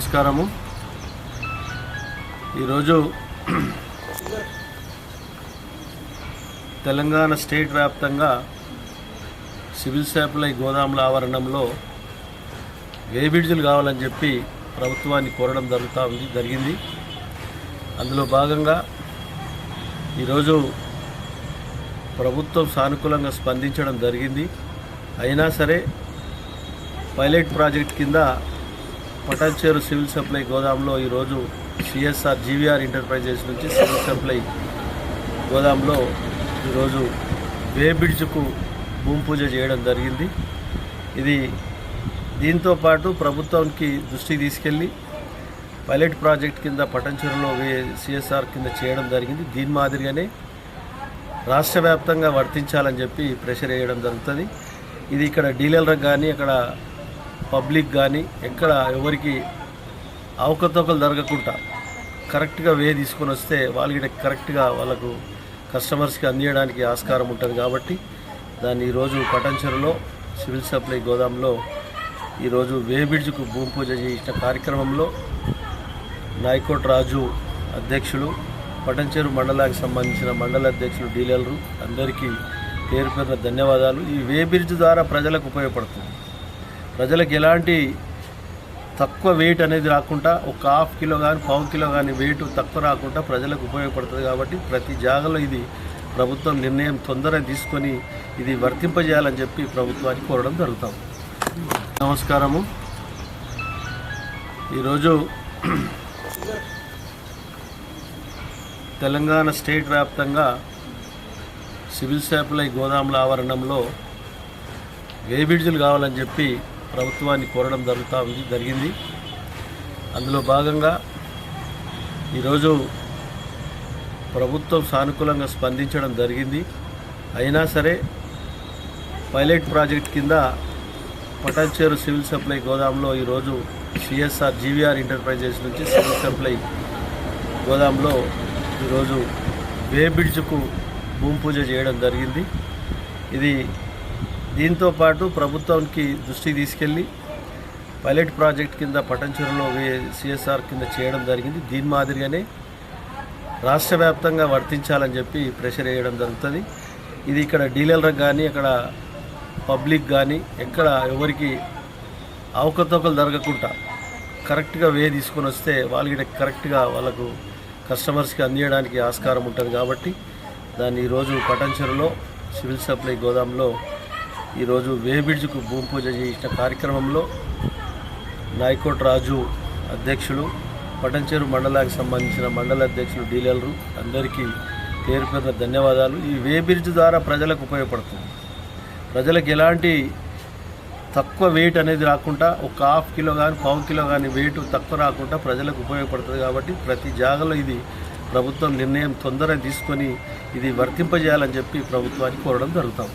నమస్కారము. ఈరోజు తెలంగాణ స్టేట్ వ్యాప్తంగా సివిల్ సప్లై గోదాముల ఆవరణంలో వేబిడ్జులు కావాలని చెప్పి ప్రభుత్వాన్ని కోరడం జరుగుతూ ఉంది జరిగింది. అందులో భాగంగా ఈరోజు ప్రభుత్వం సానుకూలంగా స్పందించడం జరిగింది. అయినా సరే పైలట్ ప్రాజెక్ట్ కింద పటాన్చేరు సివిల్ సప్లై గోదాంలో ఈరోజు సిఎస్ఆర్ జీవీఆర్ ఎంటర్ప్రైజెస్ నుంచి సివిల్ సప్లై గోదాంలో ఈరోజు వే బ్రిడ్జ్కు భూమి పూజ చేయడం జరిగింది. ఇది దీంతో పాటు ప్రభుత్వానికి దృష్టికి తీసుకెళ్ళి పైలట్ ప్రాజెక్ట్ కింద పటంచెరులో సిఎస్ఆర్ కింద చేయడం జరిగింది. దీని మాదిరిగానే రాష్ట్ర వ్యాప్తంగా వర్తించాలని చెప్పి ప్రెషర్ వేయడం జరుగుతుంది. ఇది ఇక్కడ డీలర్లకు కానీ అక్కడ పబ్లిక్ కానీ ఎక్కడ ఎవరికి అవకతవకలు జరగకుండా కరెక్ట్గా వే తీసుకొని వస్తే వాళ్ళకి కరెక్ట్గా వాళ్ళకు కస్టమర్స్కి అందించడానికి ఆస్కారం ఉంటుంది కాబట్టి దాన్ని ఈరోజు పటంచెరులో సివిల్ సప్లై గోదాంలో ఈరోజు వే బ్రిడ్జ్కు భూమి పూజ చేసిన కార్యక్రమంలో నాయకోట్ రాజు అధ్యక్షులు పటంచెరు మండలానికి సంబంధించిన మండల అధ్యక్షులు డీలర్లు అందరికీ పేరు పేరున ధన్యవాదాలు. ఈ వే బ్రిడ్జ్ ద్వారా ప్రజలకు ఉపయోగపడుతుంది. ప్రజలకు ఎలాంటి తక్కువ వెయిట్ అనేది రాకుండా ఒక హాఫ్ కిలో కానీ పావు కిలో కానీ వెయిట్ తక్కువ రాకుండా ప్రజలకు ఉపయోగపడుతుంది కాబట్టి ప్రతి జాగాలో ఇది ప్రభుత్వం నిర్ణయం తొందరగా తీసుకొని ఇది వర్తింపజేయాలని చెప్పి ప్రభుత్వానికి కోరడం జరుగుతాం. నమస్కారము. ఈరోజు తెలంగాణ స్టేట్ వ్యాప్తంగా సివిల్ సప్లై గోదాముల ఆవరణంలో వేబిడ్జులు కావాలని చెప్పి ప్రభుత్వాన్ని కోరడం జరుగుతూ ఉంది జరిగింది. అందులో భాగంగా ఈరోజు ప్రభుత్వం సానుకూలంగా స్పందించడం జరిగింది. అయినా సరే పైలట్ ప్రాజెక్ట్ కింద పటాన్చేరు సివిల్ సప్లై గోదాంలో ఈరోజు సిఎస్ఆర్ జీవీఆర్ ఎంటర్ప్రైజెస్ నుంచి సివిల్ సప్లై గోదాంలో ఈరోజు వే బ్రిడ్జ్కు భూమి పూజ చేయడం జరిగింది. ఇది దీంతో పాటు ప్రభుత్వానికి దృష్టికి తీసుకెళ్ళి పైలట్ ప్రాజెక్ట్ కింద పటంచెరులో సిఎస్ఆర్ కింద చేయడం జరిగింది. దీని మాదిరిగానే రాష్ట్ర వ్యాప్తంగా వర్తించాలని చెప్పి ప్రెషర్ వేయడం జరుగుతుంది. ఇది ఇక్కడ డీలర్లకు కానీ అక్కడ పబ్లిక్ కానీ ఎక్కడ ఎవరికి అవకతవకలు జరగకుండా కరెక్ట్గా వే తీసుకొని వస్తే వాళ్ళకి కరెక్ట్గా వాళ్ళకు కస్టమర్స్కి అందించడానికి ఆస్కారం ఉంటుంది కాబట్టి దాన్ని ఈరోజు పటంచెరులో సివిల్ సప్లై గోదాంలో ఈరోజు వేబిడ్జ్కు భూమి పూజ చేసిన కార్యక్రమంలో నాయకోట్ రాజు అధ్యక్షులు పటంచేరు మండలానికి సంబంధించిన మండల అధ్యక్షులు డీలర్లు అందరికీ పేరు పేరున ధన్యవాదాలు. ఈ వేబ్రిడ్జ్ ద్వారా ప్రజలకు ఉపయోగపడుతుంది. ప్రజలకు ఎలాంటి తక్కువ వెయిట్ అనేది రాకుండా ఒక హాఫ్ కిలో కానీ పావు కిలో కానీ వెయిట్ తక్కువ రాకుండా ప్రజలకు ఉపయోగపడుతుంది కాబట్టి ప్రతి జాగాలో ఇది ప్రభుత్వం నిర్ణయం తొందరగా తీసుకొని ఇది వర్తింపజేయాలని చెప్పి ప్రభుత్వానికి కోరడం జరుగుతాం.